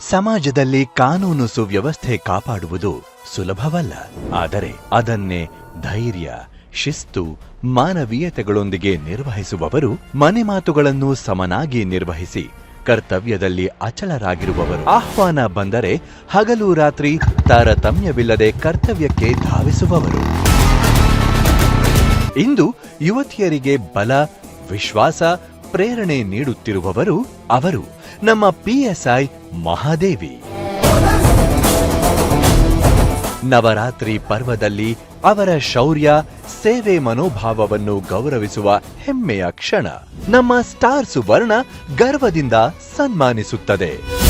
ಸಮಾಜದಲ್ಲಿ ಕಾನೂನು ಸುವ್ಯವಸ್ಥೆ ಕಾಪಾಡುವುದು ಸುಲಭವಲ್ಲ. ಆದರೆ ಅದನ್ನೇ ಧೈರ್ಯ, ಶಿಸ್ತು, ಮಾನವೀಯತೆಗಳೊಂದಿಗೆ ನಿರ್ವಹಿಸುವವರು, ಮನೆ ಮಾತುಗಳನ್ನು ಸಮನಾಗಿ ನಿರ್ವಹಿಸಿ, ಕರ್ತವ್ಯದಲ್ಲಿ ಅಚಲರಾಗಿರುವವರು. ಆಹ್ವಾನ ಬಂದರೆ ಹಗಲು ರಾತ್ರಿ ತಾರತಮ್ಯವಿಲ್ಲದೆ ಕರ್ತವ್ಯಕ್ಕೆ ಧಾವಿಸುವವರು. ಇಂದು ಯುವತಿಯರಿಗೆ ಬಲ, ವಿಶ್ವಾಸ ಪ್ರೇರಣೆ ನೀಡುತ್ತಿರುವವರು ಅವರು ನಮ್ಮ ಪಿಎಸ್ಐ ಮಹಾದೇವಿ. ನವರಾತ್ರಿ ಪರ್ವದಲ್ಲಿ ಅವರ ಶೌರ್ಯ, ಸೇವೆ ಮನೋಭಾವವನ್ನು ಗೌರವಿಸುವ ಹೆಮ್ಮೆಯ ಕ್ಷಣ. ನಮ್ಮ ಸ್ಟಾರ್ ಸುವರ್ಣ ಗರ್ವದಿಂದ ಸನ್ಮಾನಿಸುತ್ತದೆ.